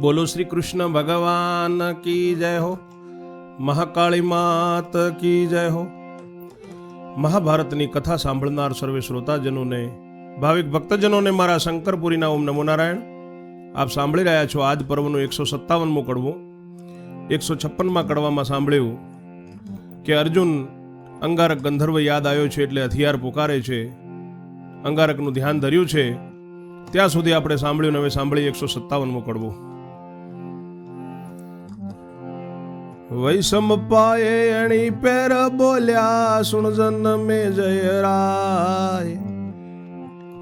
બોલો શ્રી કૃષ્ણ ભગવાન કી જય હો? મહાકાળી માત કી જય હો? મહાભારતની કથા સાંભળનાર સર્વે શ્રોતાજનોને, ભાવિક ભક્તજનોને મારા શંકરપુરીના ઓમ નમો નારાયણ. આપ સાંભળી રહ્યા છો આજ પર્વનું એકસો સત્તાવનમું કડવું. એકસો છપ્પનમાં કડવામાં સાંભળ્યું કે અર્જુન અંગારક ગંધર્વ યાદ આવ્યો છે એટલે હથિયાર પુકારે છે. અંગારકનું ધ્યાન ધર્યું છે. ત્યાં સુધી આપણે સાંભળ્યું ને હવે સાંભળીએ એકસો સત્તાવનમું કડવું. વૈષમ પાયે એણી પેર બોલ્યા સુણજન મે જય રાય.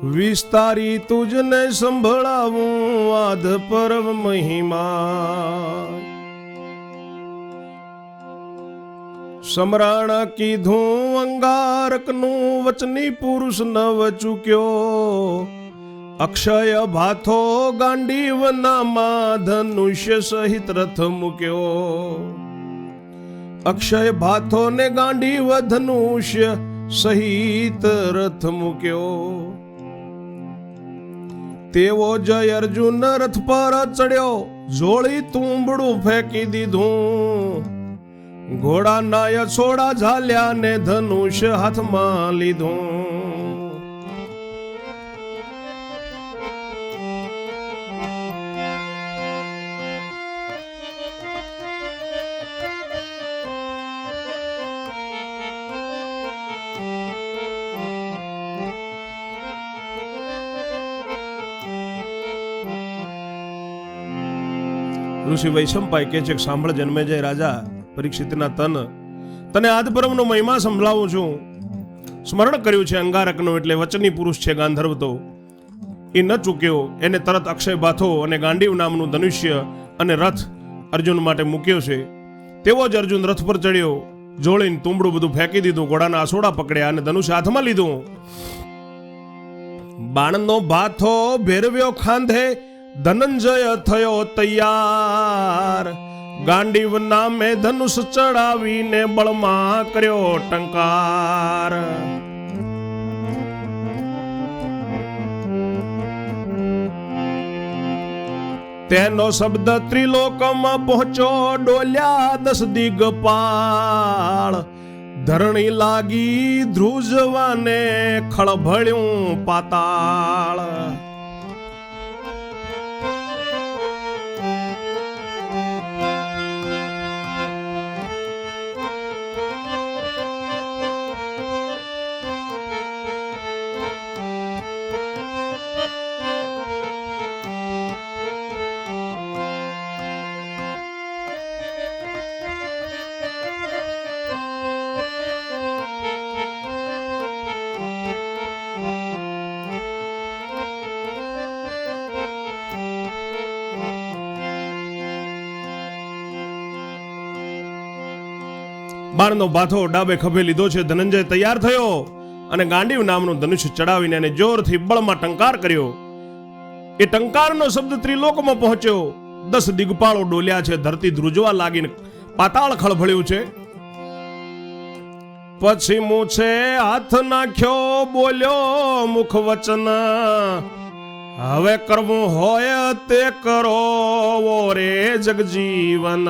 વિસ્તારી તુજને સંભળાવું આધ પર્વ મહિમા. સમરાણ કીધું, અંગારકનું વચની પુરુષ નવ ચૂક્યો અક્ષય ભાથો ગાંડીવનામાં ધનુષ્ય સહિત રથ મૂક્યો. અક્ષય ભાથો ને ગાંડીવ વધનુષ્ય સહિત રથ મૂક્યો. તેવો જય અર્જુન રથ પર ચડ્યો જોળી તુંબડું ફેંકી દીધું. ઘોડા નાય છોડા ઝાલ્યા ને ધનુષ્ય હાથમાં લીધું. ઋષિ વૈશંપાય કહે છે સાંભળ જન્મે જય રાજા, પરીક્ષિતના તન. તને આદપરમનો મહિમા સંભળાવું છું. સ્મરણ કર્યું છે અંગારકનો એટલે વચની પુરુષ છે ગાંધર્વ તો. એ ન ચૂક્યો, એને તરત અક્ષય બાથો અને ગાંડીવ નામનું ધનુષ્ય અને રથ અર્જુન માટે મૂક્યો છે. તેવો જ અર્જુન રથ પર ચડ્યો જોડીને તુંબડું બધું ફેંકી દીધું, ઘોડાના આસોડા પકડ્યા અને ધનુષ્ય હાથમાં લીધું. બાણનો ભાથો ભેરવ્યો ખાંધે ધનંજય થયો તૈયાર. ગાંડીવ નામે ધનુષ ચડાવીને બળમાં કર્યો ટંકાર. તેનો શબ્દ ત્રિલોકમાં પહોંચ્યો ડોલ્યા દસ દિગપાળ. ધરણી લાગી ધ્રુજવાને ખળભળ્યું પાતાળ. બાણનો બાથો ડાબે ખભે લીધો છે, ધનંજય તૈયાર થયો અને ગાંડીવ નામનું ધનુષ્ય ચડાવીને એને જોરથી બળમાં ટંકાર કર્યો. એ ટંકારનો શબ્દ ત્રિલોકમાં પહોંચ્યો. દસ દિગપાળો ડોલ્યા છે, ધરતી ધ્રુજવા લાગીને પાતાળ ખળભળ્યું છે. પછી મૂછે હાથ નાખ્યો, બોલ્યો મુખ વચન હવે કરવું હોય તે કરો રે જગજીવન.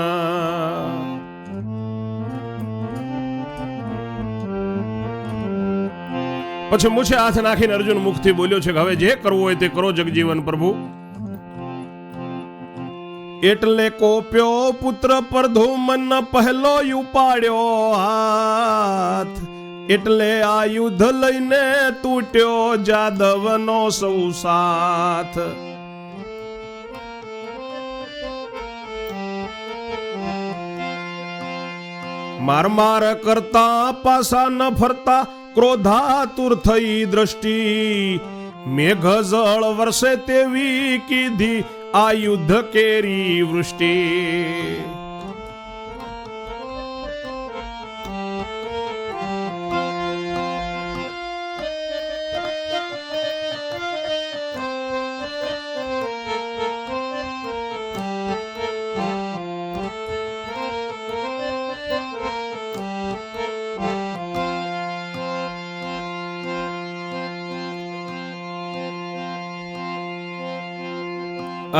પછી મૂછે હાથ નાખીને અર્જુન મુખથી બોલ્યો છે કે હવે જે કરવું હોય તે કરો જગજીવન પ્રભુ. એટલે કોપ્યો પુત્ર પર ધૂમન પહેલો ઉપાડ્યો હાથ. એટલે આ યુદ્ધ લઈને તૂટ્યો જાદવનો સૌ સાથ. માર માર કરતા પાસા ન ફરતા ક્રોધાતુર થઈ દ્રષ્ટિ મેઘ જળ વર્ષે તેવી કીધી આ યુદ્ધ કેરી વૃષ્ટિ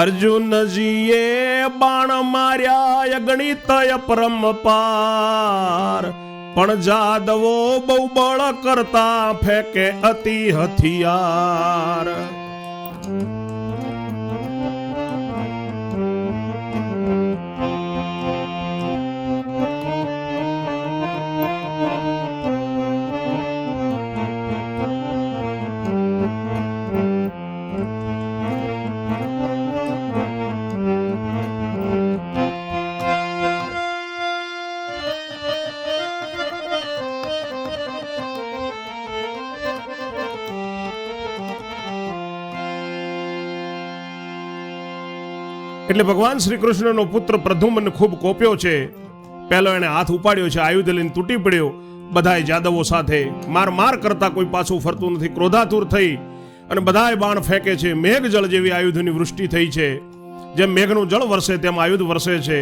અર્જુનજીએ બાણ માર્યા અગણિત પરમપાર પણ જાદવો બહુ બળ કરતા ફેંકે અતિ હથિયાર. એટલે ભગવાન શ્રી કૃષ્ણનો પુત્ર પ્રધુમન ખૂબ કોપ્યો છે. પહેલો એને હાથ ઉપાડ્યો છે આયુધ લઈને તૂટી પડ્યો. બધાએ જાદવો સાથે માર માર કરતા કોઈ પાછું ફરતું નથી, ક્રોધાતુર થઈ અને બધાએ બાણ ફેંકે છે. મેઘ જેવી આયુધની વૃષ્ટિ થઈ છે. જેમ મેઘનું જળ વરસે તેમ આયુધ વરસે છે.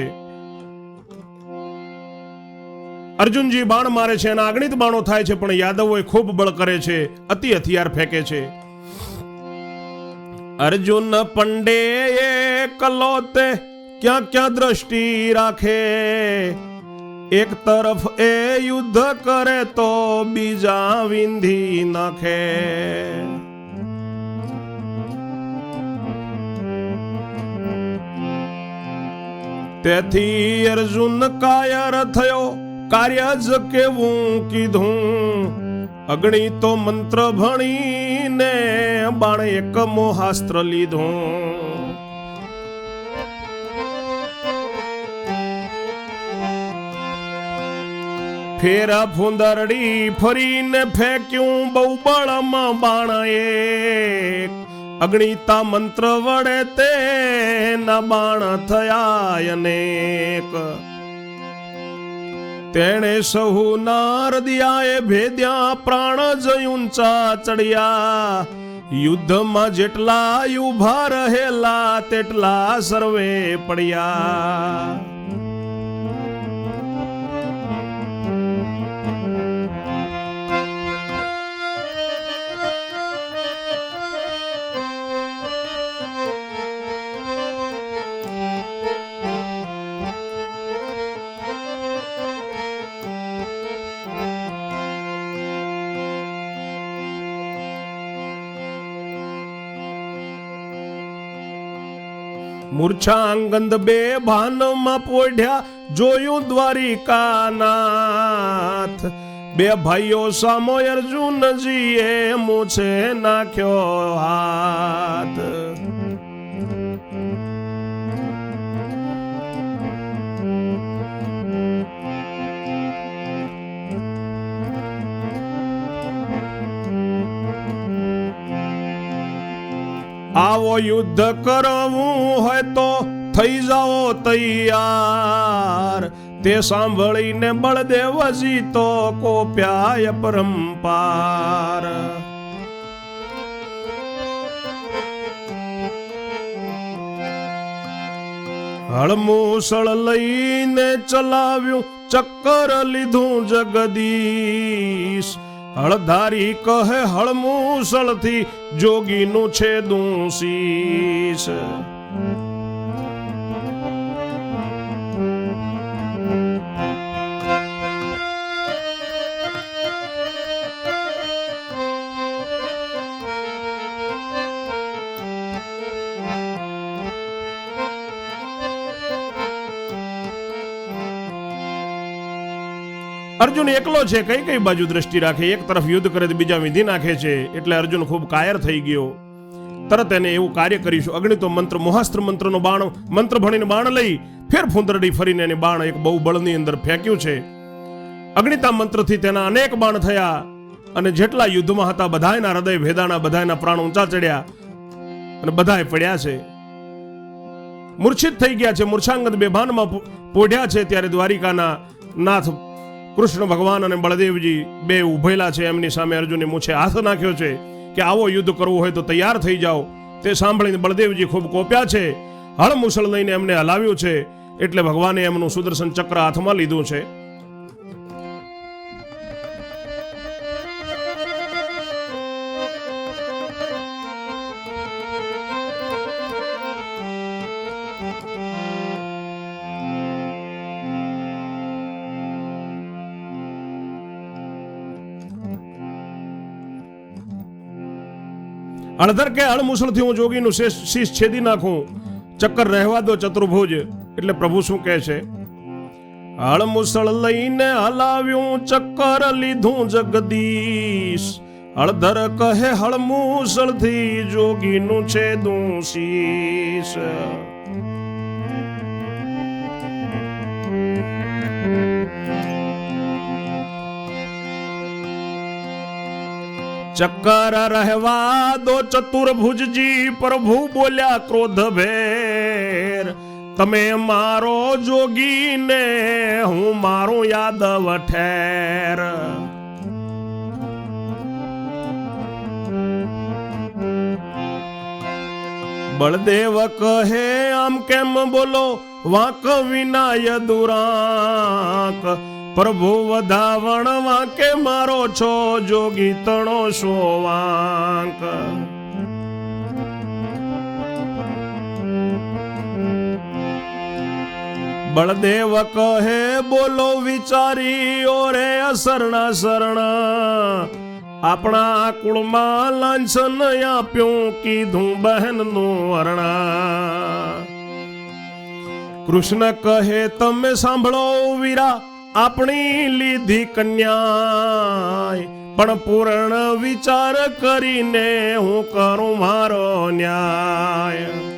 અર્જુનજી બાણ મારે છે અને આગણિત બાણો થાય છે, પણ યાદવો ખૂબ બળ કરે છે, અતિ હથિયાર ફેંકે છે. અર્જુન પંડે કલોતે ક્યાં ક્યાં દ્રષ્ટિ રાખે? એક તરફ એ યુદ્ધ કરે તો બીજા વિંધી નાખે. તેથી અર્જુન કાયર થયો, કાર્ય જ કેવું કીધું. અગણિતો મંત્ર ભણીને બાણ એક મોહાસ્ત્ર લીધું. ફેરા ફુંદરડી ફરીને ફેંક્યું બહુ બળમાં બાણ એક અગણિતા મંત્ર વડે તે ના બાણ થયા અનેક. તેણે સહુ નારદિયાએ ભેદ્યા પ્રાણ જ ઊંચા ચડ્યા યુદ્ધમાં જેટલા ઊભા રહેલા તેટલા સર્વે પડ્યા મૂર્છાંગંદ બે ભાનમાં પોઢ્યા જોયું દ્વારિકાનાથ. બે ભાઈઓ સામો અર્જુનજીએ મૂછે નાખ્યો હાથ. યુદ્ધ કરવું હોય તો થઈ જાઓ તૈયાર. તે સાંભળીને બળદેવજી તો કોપ્યાય પરંપાર હળમૂસળ લઈને ચલાવ્યું ચક્કર લીધું જગદીશ. હળધારી કહે હળમૂસળથી જોગીનું છે શીશ અર્જુન એકલો છે, કઈ કઈ બાજુ દ્રષ્ટિ રાખે? એક તરફ યુદ્ધ કરે તો બીજા વિધિ નાખે છે, એટલે અર્જુન ખૂબ કાયર થઈ ગયો. તરત એને એવું કાર્ય કરીશું. અગ્નિતો મંત્ર, મોહાસ્ત્ર મંત્રનો બાણ, મંત્ર ભણીને બાણ લઈ, ફેર ફૂંદરડી ફરીને એને બાણ એક બહુ બળની અંદર ફેંક્યું છે. અગ્નિતા મંત્રથી તેના અનેક બાણ થયા અને જેટલા યુદ્ધમાં હતા, બધાયના હૃદય ભેદાના, બધાયના પ્રાણ ઊંચા ચડ્યા અને બધાય પડ્યા છે. મૂર્છિત થઈ ગયા છે મૂર્છાંગત બેભાનમાં પોઢ્યા છે, ત્યારે દ્વારિકાના નાથ કૃષ્ણ ભગવાન અને બળદેવજી બે ઉભેલા છે. એમની સામે અર્જુને મૂછે હાથ નાખ્યો છે કે આવો યુદ્ધ કરવું હોય તો તૈયાર થઈ જાઓ. તે સાંભળીને બળદેવજી ખૂબ કોપ્યા છે. હળ મુસળ લઈને એમને હલાવ્યું છે. એટલે ભગવાને એમનું સુદર્શન ચક્ર હાથમાં લીધું છે. અડધર કે હળમુસળથી હું જોગીનું શેષ શીશ છેદી નાખું. ચક્કર રહેવા દો ચતુર્ભુજ. એટલે પ્રભુ શું કહે છે? હળમુસળ લઈને હલાવ્યું, ચક્કર લીધું જગદીશ. હળધર કહે, હળમુસળથી જોગીનું છેદું શીશ. ચક્કર રહેવા દો ચતુર્ભુજજી પ્રભુ બોલ્યા ક્રોધ ભેર. તમે મારો જોગીને, હું મારું યાદવ ઠેર બળદેવ કહે, આમ કેમ બોલો? વાંક વિનાય દુરાક પ્રભુ વધાવણ વાંકે મારો છો જોગી તણો શો વાંક બળદેવ કહે, બોલો વિચારી ઓરે અસરણા શરણા. આપણા કુળમાં લાંછન આપ્યું કીધું બહેનનું વર્ણા. કૃષ્ણ કહે, તમે સાંભળો વીરા આપણી લીધી કન્યા પણ પૂર્ણ વિચાર કરીને હું કરું મારો ન્યાય.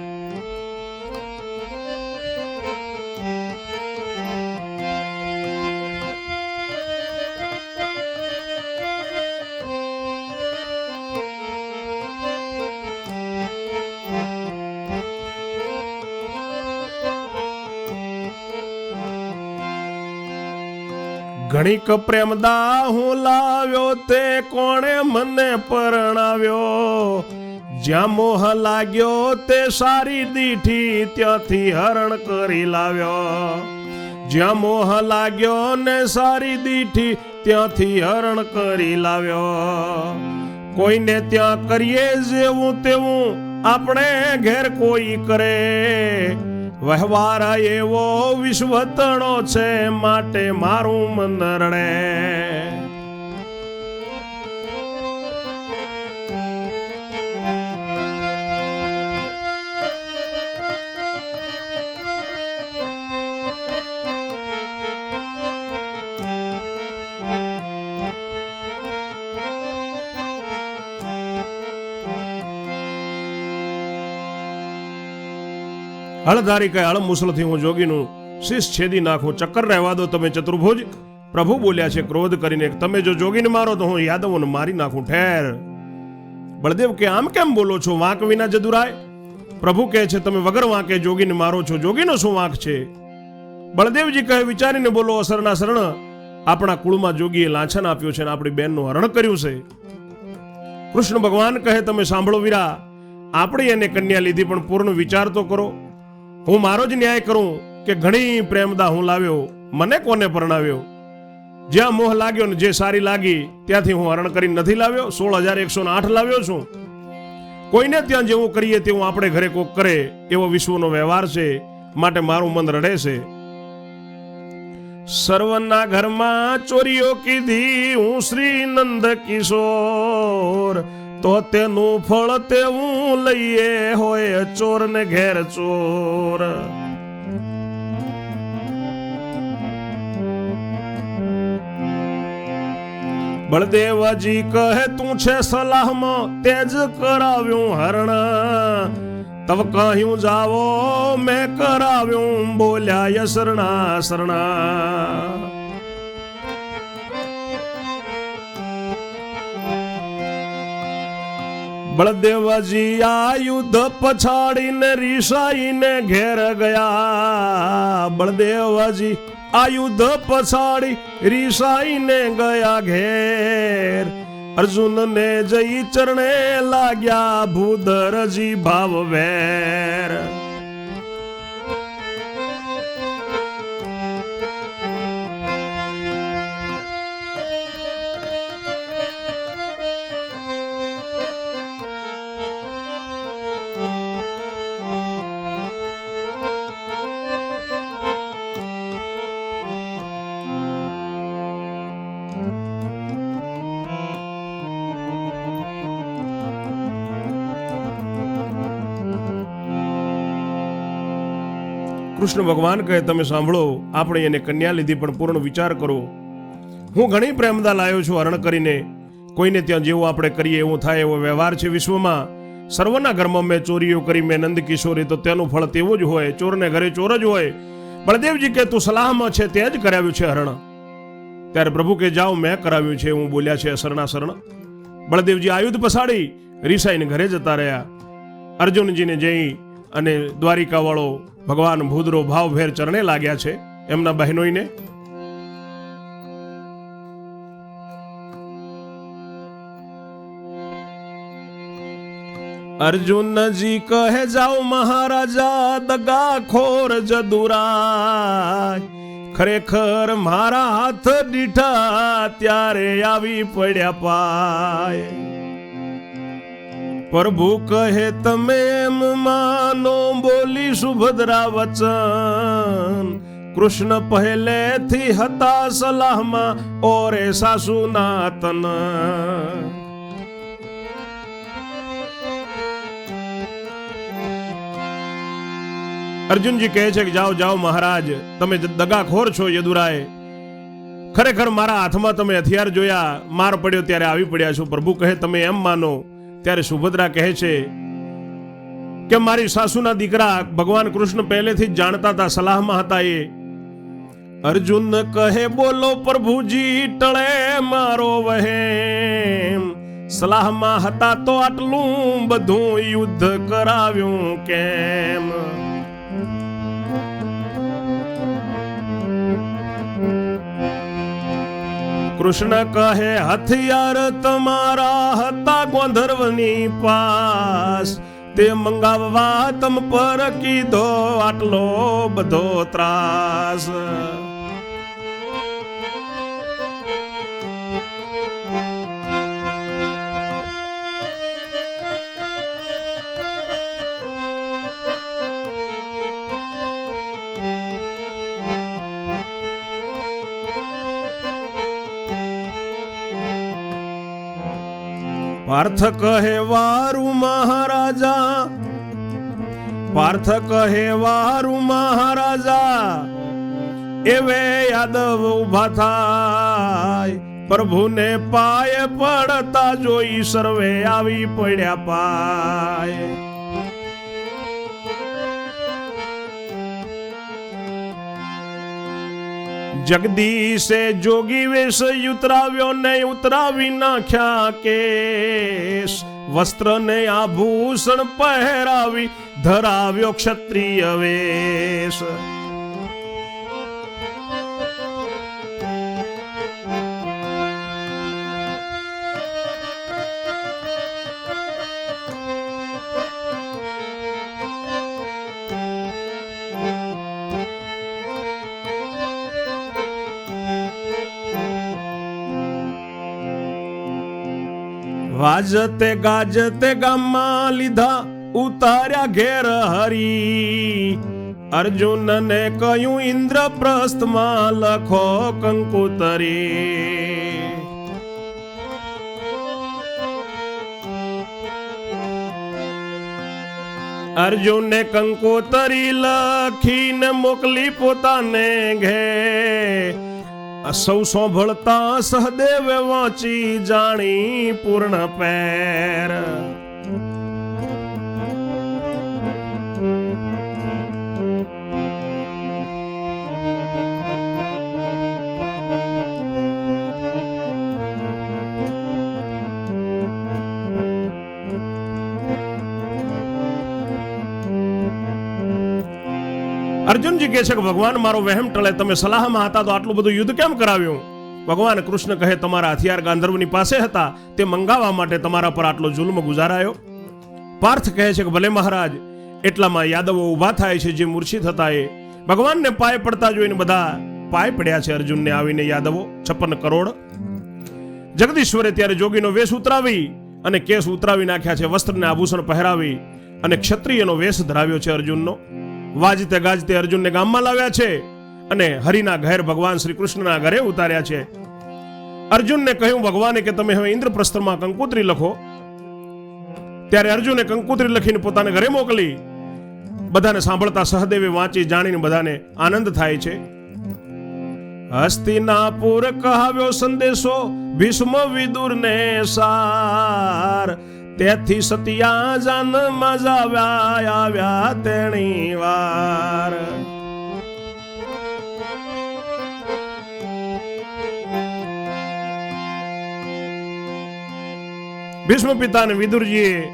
ઘણીક પ્રેમદા હું લાવ્યો તે કોણે મને પરણાવ્યો? જ્યાં મોહ લાગ્યો તે સારી દીઠી ત્યાંથી હરણ કરી લાવ્યો. જ્યાં મોહ લાગ્યો ને સારી દીઠી ત્યાંથી હરણ કરી લાવ્યો. કોઈને ત્યાં કરીએ જેવું તેવું આપણે ઘેર કોઈ કરે. વહેવાર એવો વિશ્વતણો છે માટે મારું મન હળધારી કહે હળ મુસલથી હું જોગીનું શીશ છેદી નાખું. ચક્કર રહેવા દો તમે ચતુર્ભુજ. પ્રભુ બોલ્યા છે, ક્રોધ કરીને, તમે જો જોગીને મારો તો હું યાદવોને મારી નાખું, ઠેર. બળદેવ કે, આમ કેમ બોલો છો? વાંક વિના જદુરાય? પ્રભુ કહે છે, તમે વગર વાંકે જોગીને મારો છો. જોગીનો શું વાંક છે? બળદેવજી કહે, વિચારીને બોલો, અસરના શરણ, આપણા કુળમાં જોગીએ લાંછન આપ્યું છે અને આપણી બહેનનું હરણ કર્યું છે. કૃષ્ણ ભગવાન કહે, તમે સાંભળો વીરા, આપણી એને કન્યા લીધી, પણ પૂર્ણ વિચાર તો કરો. હું મારો જ ન્યાય કરું કે ઘણી પ્રેમદા હું લાવ્યો, મને કોને પરણાવ્યો? જ્યાં મોહ લાગ્યો ને જે સારી લાગી, ત્યાંથી હું હરણ કરી નથી લાવ્યો સોળ હજાર એકસો આઠ લાવ્યો છું. કોઈને ત્યાં જેવું કરીએ તેવું આપણે ઘરે કોક કરે, એવો વિશ્વનો વ્યવહાર છે, માટે મારું મન રડે છે. સર્વના ઘરમાં ચોરીઓ કીધી, હું શ્રી નંદ કિશોર. તો તેનું ફળ તેવું લઈએ હોય ચોર ને ઘેર ચોર. બળદેવજી કહે, તું છે સલાહમાં તેજ કરાવ્યું હરણ. તવ કહ્યું જાવો મેં કરાવ્યું બોલ્યા યસરણા શરણા. બળદેવજી આ યુદ્ધ પછાડીને રીસાઈને ઘેર ગયા. બળદેવજી આ યુદ્ધ પછાડી રીસાઈને ગયા ઘેર. અર્જુનને જઈ ચરણે લાગ્યા ભૂધરજી ભાવ કૃષ્ણ ભગવાન કહે, તમે સાંભળો, આપણે એને કન્યા લીધી પણ પૂર્ણ વિચાર કરો. હું ઘણી પ્રેમદા લાયો છું હરણ કરીને. કોઈને ત્યાં જેવું આપણે કરીએ એવું થાય એવો વ્યવહાર છે વિશ્વમાં. સર્વના ઘરમાં મેં ચોરીઓ કરી, મેં નંદ કિશોરી તો તેનું ફળ તેવું જ હોય, ચોરને ઘરે ચોર જ હોય. બળદેવજી કે, તું સલાહમાં છે, તે જ કરાવ્યું છે હરણ. ત્યારે પ્રભુ કે, જાઓ, મેં કરાવ્યું છે, હું બોલ્યા છે શરણા શરણ. બળદેવજી આયુધ પસાડી, રીસાઈને ઘરે જતા રહ્યા. અર્જુનજીને જઈ અને દ્વારિકા વાળો ભગવાન ભૂદરો ભાવભેર ચરણે લાગ્યા છે એમના બહેનોઈને અર્જુનજી કહે, જાઓ મહારાજા દગા ખોર જદુરાય. ખરેખર મારા હાથ દીઠા, ત્યારે આવી પડ્યા પાય. પ્રભુ કહે, તમે એમ માનો, બોલી સુભદ્રા વચન. કૃષ્ણ પહેલેથી હતા સલાહમાં ઓરે સાસુ નાતન અર્જુનજી કહે છે કે, જાઓ જાઓ મહારાજ, તમે દગાખોર છો યદુરાય. ખરેખર મારા હાથમાં તમે હથિયાર જોયા, માર પડ્યો ત્યારે આવી પડ્યા છો. પ્રભુ કહે, તમે એમ માનો ત્યારે સુભદ્રા કહે છે કે મારી સાસુના દીકરા ભગવાન કૃષ્ણ પહેલેથી જ જાણતા હતા, સલાહમાં હતા એ. અર્જુન કહે, બોલો પ્રભુજી, ટળે મારો વહેમ. સલાહમાં હતા તો આટલું બધું યુદ્ધ કરાવ્યું કેમ? કૃષ્ણ કહે, હથિયાર તમારા હતા ગોંધર્વની પાસ. તે મંગાવવા તમ પર કીધો આટલો બધો ત્રાસ. પાર્થ કહે વારું મહારાજા. પાર્થ કહે વારું મહારાજા. એવે યાદવ ઊભા થાય. પ્રભુને પાય પડતા જોઈ સર્વે આવી પડ્યા પાય. જગદીશે જોગી વેશ ઉતરાવ્યો ને ઉતરાવી નાખ્યા કેશ. વસ્ત્ર ને આભૂષણ પહેરાવી ધરાવ્યો ક્ષત્રિય વેશ. વાજતે ગાજતે ગામમાં લીધા ઉતાર્યા ઘેર હરી. અર્જુનને કહ્યું, ઇન્દ્રપ્રસ્થમાં લખો કંકુતરી. અર્જુનને કંકોતરી લખીને મોકલી પોતાને ઘે સૌ સાંભળતા સહદેવ વાંચી જાણી પૂર્ણ પેર. અર્જુનજી કહે છે કે, ભગવાન, મારો વહેમ ટળે, તમે સલાહમાં હતા, તો આટલું બધું યુદ્ધ કેમ કરાવ્યું? ભગવાન કૃષ્ણ કહે, તમારા હથિયાર ગાંધર્વની પાસે હતા, તે મંગાવવા માટે તમારા પર આટલો જુલ્મ ગુજારાયો. પાર્થ કહે છે કે, ભલે મહારાજ, એટલામાં યાદવો ઊભા થાય છે જે મૂર્છિત હતા એ. ભગવાનને પાય પડતા જોઈને બધા પાય પડ્યા છે અર્જુનને આવીને યાદવો, છપ્પન કરોડ. જગદીશ્વરે ત્યારે જોગીનો વેશ ઉતરાવી અને કેસ ઉતરાવી નાખ્યા છે, વસ્ત્રને આભૂષણ પહેરાવી અને ક્ષત્રિયનો વેશ ધરાવ્યો છે અર્જુનનો. વાજતે ગાજતે અર્જુનને ગામમાં લાવ્યા છે અને હરિના ઘેર ભગવાન શ્રી કૃષ્ણના ઘરે ઉતાર્યા છે. અર્જુનને કહ્યું, ભગવાને, કે તમે હવે ઇન્દ્રપ્રસ્થમાં કંકુત્રી લખો. ત્યારે અર્જુને કંકુત્રી લખીને પોતાને ઘરે મોકલી. બધાને સાંભળતા સહદેવે વાંચી જાણીને બધાને આનંદ થાય છે. હસ્તિનાપુર કહાવ્યો સંદેશો, ભીષ્મ વિદુર ને સાર. તેથી સતિયા જાન મજાવ્યા, આવ્યા તેણી વાર. ભીષ્મ પિતા અને વિદુરજીએ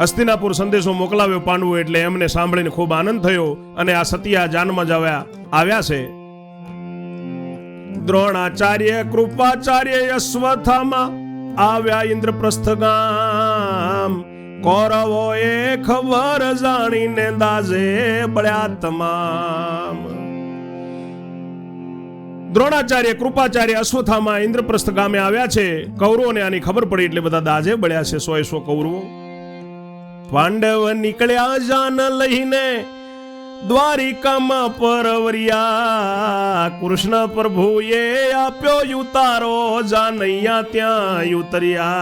હસ્તિનાપુર સંદેશો મોકલાવ્યો પાંડવો એટલે એમને સાંભળીને ખૂબ આનંદ થયો અને આ સતિયા જાનમાં જવ્યા આવ્યા છે. દ્રોણાચાર્ય, કૃપાચાર્ય અશ્વથામાં આવ્યા ઇન્દ્રપ્રસ્થ ગામ કૌરવો એ ખબર જાણીને દાજે બળ્યા તમામ. દ્રોણાચાર્ય, કૃપાચાર્ય અશ્વથામાં ઇન્દ્રપ્રસ્થ ગામે આવ્યા છે. કૌરવોને આની ખબર પડી એટલે બધા દાજે બળ્યા છે. સોય સો કૌરવો. પાંડવ નીકળ્યા જાન લઈને દ્વારિકામાં પરવરિયા. કૃષ્ણ પ્રભુએ આપ્યો યુતારો, જાનૈયા ત્યાં ઉતર્યા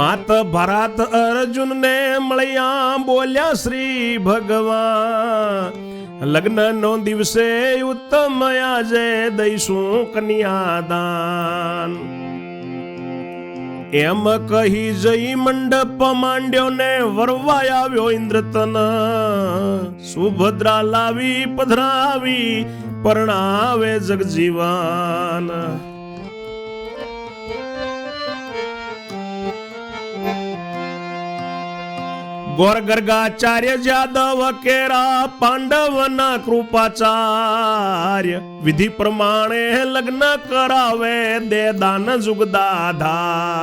માત ભરાત અર્જુન ને મળ્યા બોલ્યા શ્રી ભગવાન. લગ્ન નો દિવસે ઉત્તમ આજે દઈશું કન્યાદાન. એમ કહી જઈ મંડપ માંડ્યો ને વરવાય આવ્યો ઇન્દ્રતન. સુભદ્રા લાવી પધરાવી, પરણાવે જગજીવાન. ગોર ગર્ગાચાર્ય જાદવ કેરા પાંડવના કૃપાચાર્ય વિધિ પ્રમાણે લગ્ન કરાવે દે દાન જુગદાધાર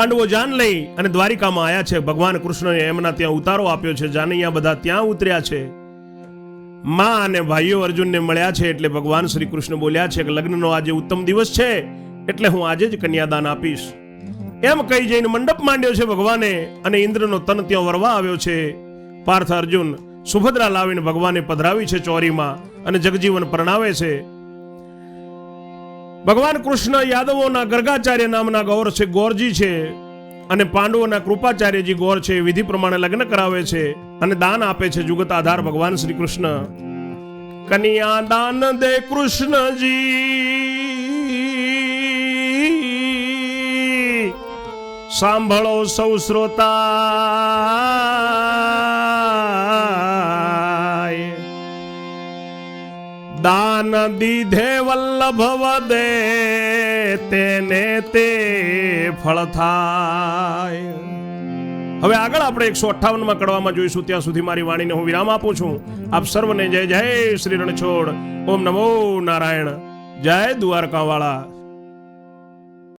પાંડવો જાન લઈ અને દ્વારિકામાં આવ્યા છે. ભગવાન કૃષ્ણએ એમના ત્યાં ઉતારો આપ્યો છે. જાનૈયા બધા ત્યાં ઉતર્યા છે. માં અને ભાઈઓ અર્જુનને મળ્યા છે એટલે ભગવાન શ્રી કૃષ્ણ બોલ્યા છે કે લગ્નનો આજે ઉત્તમ દિવસ છે, એટલે હું આજે જ કન્યાદાન આપીશ. એમ કહી જઈને મંડપ માંડ્યો છે ભગવાને અને ઇન્દ્રનો તન ત્યાં વરવા આવ્યો છે. પાર્થ અર્જુન સુભદ્રા લાવીને ભગવાને પધરાવી છે ચોરીમાં અને જગજીવન પરણાવે છે. ભગવાન કૃષ્ણ યાદવોના ગર્ગાચાર્ય નામના ગૌર છે, ગોરજી છે અને પાંડવોના કૃપાચાર્યજી ગોર છે વિધિ પ્રમાણે લગ્ન કરાવે છે અને દાન આપે છે જુગત આધાર ભગવાન શ્રી કૃષ્ણ. કન્યા દાન દે કૃષ્ણજી. સાંભળો સૌ શ્રોતા. દાન દીધે વલ્લભ દે તેને તે ફળ થાય. હવે આગળ આપણે એકસો અઠ્ઠાવનમાં કડવામાં જોઈશું. ત્યાં સુધી મારી વાણીને હું વિરામ આપું છું. આપ સર્વને જય જય શ્રી રણછોડ. ઓમ નમો નારાયણ. જય દ્વારકા વાળા